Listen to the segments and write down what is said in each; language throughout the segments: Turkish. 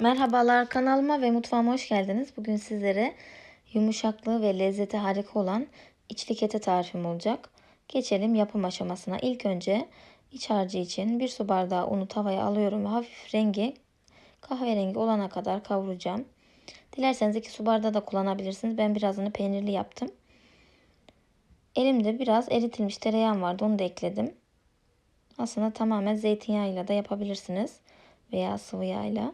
Merhabalar kanalıma ve mutfağıma hoş geldiniz. Bugün sizlere yumuşaklığı ve lezzeti harika olan içli kete tarifim olacak. Geçelim yapım aşamasına. İlk önce iç harcı için bir su bardağı unu tavaya alıyorum ve hafif rengi kahverengi olana kadar kavuracağım. Dilerseniz iki su bardağı da kullanabilirsiniz. Ben birazını peynirli yaptım. Elimde biraz eritilmiş tereyağım vardı. Onu da ekledim. Aslında tamamen zeytinyağıyla da yapabilirsiniz. Veya sıvı yağıyla.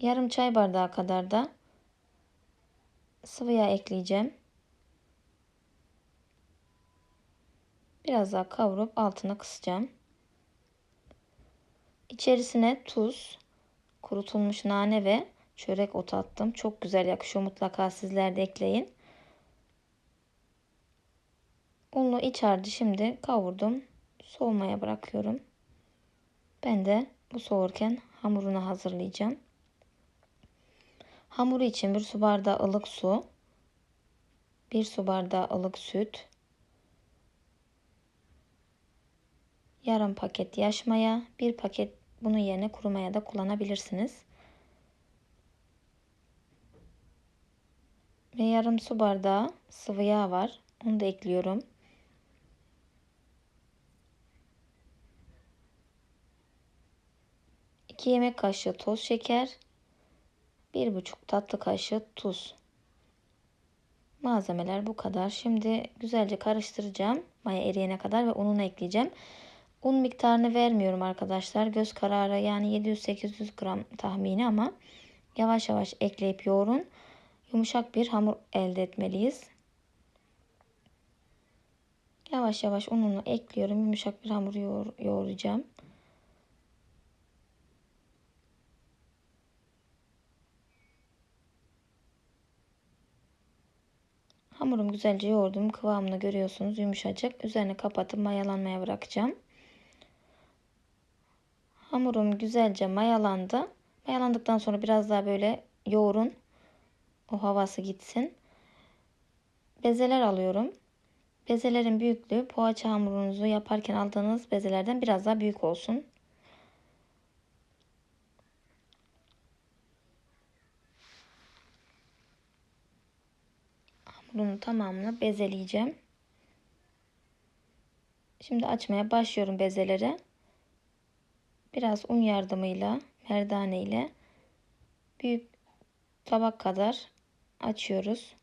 Yarım çay bardağı kadar da sıvı yağ ekleyeceğim. Biraz daha kavurup altına kısacağım. İçerisine tuz, kurutulmuş nane ve çörek otu attım. Çok güzel yakışıyor. Mutlaka sizler de ekleyin. Unlu iç harcı şimdi kavurdum. Soğumaya bırakıyorum. Ben de bu soğurken hamurunu hazırlayacağım. Hamuru için bir su bardağı ılık su, bir su bardağı ılık süt, yarım paket yaş maya, bir paket bunun yerine kuru maya da kullanabilirsiniz. Ve yarım su bardağı sıvı yağ var. Onu da ekliyorum. İki yemek kaşığı toz şeker, bir buçuk tatlı kaşığı tuz. Malzemeler bu kadar. Şimdi güzelce karıştıracağım. Maya eriyene kadar ve ununu ekleyeceğim. Un miktarını vermiyorum arkadaşlar. Göz kararı yani 700-800 gram tahmini ama yavaş yavaş ekleyip yoğurun. Yumuşak bir hamur elde etmeliyiz. Yavaş yavaş ununu ekliyorum. Yumuşak bir hamur yoğur, yoğuracağım. Hamurum güzelce yoğurdum. Kıvamını görüyorsunuz. Yumuşacık. Üzerine kapatıp mayalanmaya bırakacağım. Hamurum güzelce mayalandı. Mayalandıktan sonra biraz daha böyle yoğurun. O havası gitsin. Bezeler alıyorum. Bezelerin büyüklüğü poğaça hamurunuzu yaparken aldığınız bezelerden biraz daha büyük olsun. Bunun tamamını bezeleyeceğim. Şimdi açmaya başlıyorum bezeleri. Biraz un yardımıyla, merdane ile büyük tabak kadar açıyoruz.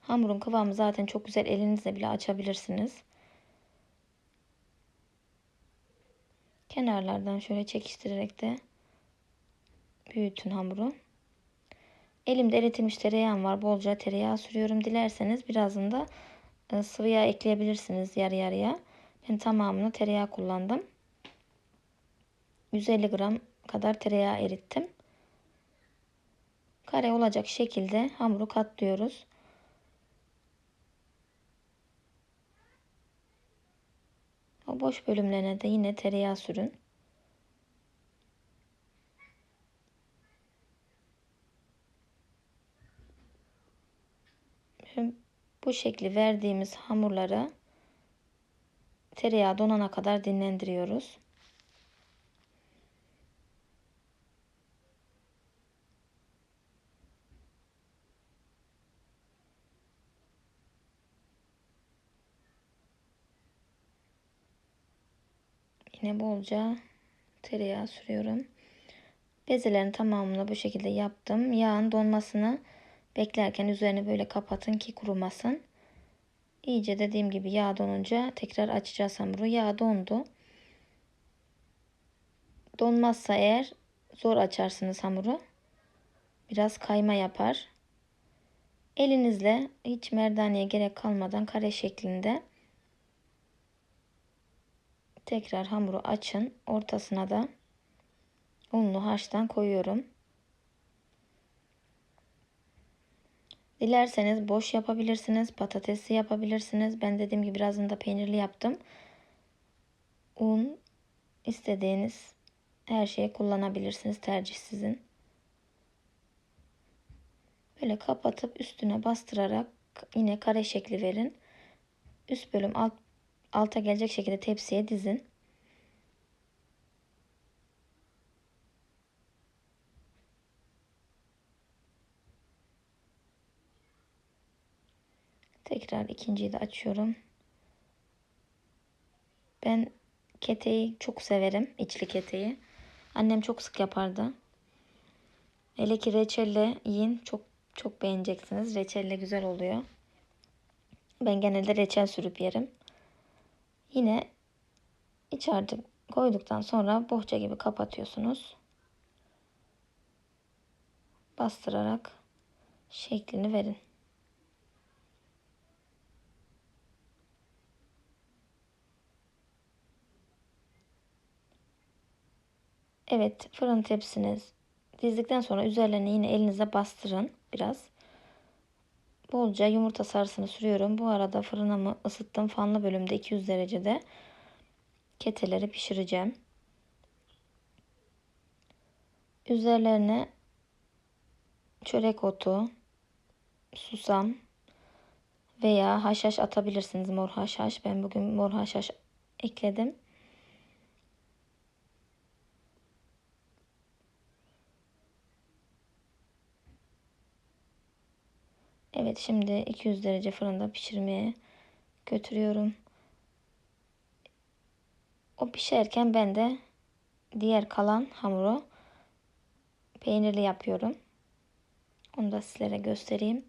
Hamurun kıvamı zaten çok güzel elinizle bile açabilirsiniz. Kenarlardan şöyle çekiştirerek de büyütün hamuru. Elimde eritilmiş tereyağım var. Bolca tereyağı sürüyorum. Dilerseniz birazını da e, sıvı yağ ekleyebilirsiniz yarı yarıya. Ben tamamını tereyağı kullandım. 150 gram kadar tereyağı erittim. Kare olacak şekilde hamuru katlıyoruz. O boş bölümlerine de yine tereyağı sürün. Bu şekli verdiğimiz hamurları tereyağı donana kadar dinlendiriyoruz. Yine bolca tereyağı sürüyorum. Bezelerin tamamını bu şekilde yaptım. Yağın donmasını Beklerken üzerine böyle kapatın ki kurumasın. İyice dediğim gibi yağ donunca tekrar açacağız hamuru. Yağ dondu. Donmazsa eğer zor açarsınız hamuru. Biraz kayma yapar. Elinizle hiç merdaneye gerek kalmadan kare şeklinde tekrar hamuru açın. Ortasına da unlu harçtan koyuyorum. Dilerseniz boş yapabilirsiniz. Patatesli yapabilirsiniz. Ben dediğim gibi birazını da peynirli yaptım. Un istediğiniz her şeye kullanabilirsiniz. Tercih sizin. Böyle kapatıp üstüne bastırarak yine kare şekli verin. Üst bölüm alt, alta gelecek şekilde tepsiye dizin. Tekrar ikinciyi de açıyorum. Ben keteyi çok severim. içli keteyi. Annem çok sık yapardı. Hele ki reçelle yiyin. Çok çok beğeneceksiniz. Reçelle güzel oluyor. Ben genelde reçel sürüp yerim. Yine iç koyduktan sonra bohça gibi kapatıyorsunuz. Bastırarak şeklini verin. Evet fırın tepsiniz dizdikten sonra üzerlerine yine elinize bastırın biraz. Bolca yumurta sarısını sürüyorum. Bu arada fırınımı ısıttım. Fanlı bölümde 200 derecede keteleri pişireceğim. Üzerlerine çörek otu, susam veya haşhaş atabilirsiniz. Mor haşhaş. Ben bugün mor haşhaş ekledim. Evet şimdi 200 derece fırında pişirmeye götürüyorum. O pişerken ben de diğer kalan hamuru peynirli yapıyorum. Onu da sizlere göstereyim.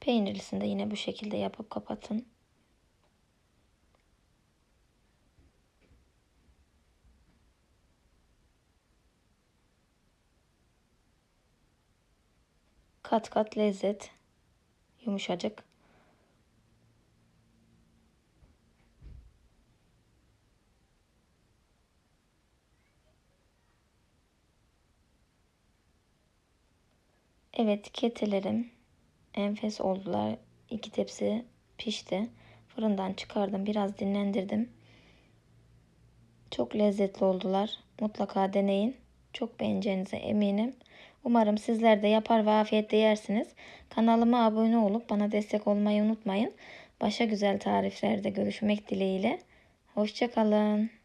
Peynirlisini de yine bu şekilde yapıp kapatın. Kat kat lezzet. Yumuşacık. Evet ketelerim enfes oldular. İki tepsi pişti. Fırından çıkardım. Biraz dinlendirdim. Çok lezzetli oldular. Mutlaka deneyin. Çok beğeneceğinize eminim. Umarım sizler de yapar ve afiyetle yersiniz. Kanalıma abone olup bana destek olmayı unutmayın. Başka güzel tariflerde görüşmek dileğiyle. Hoşçakalın.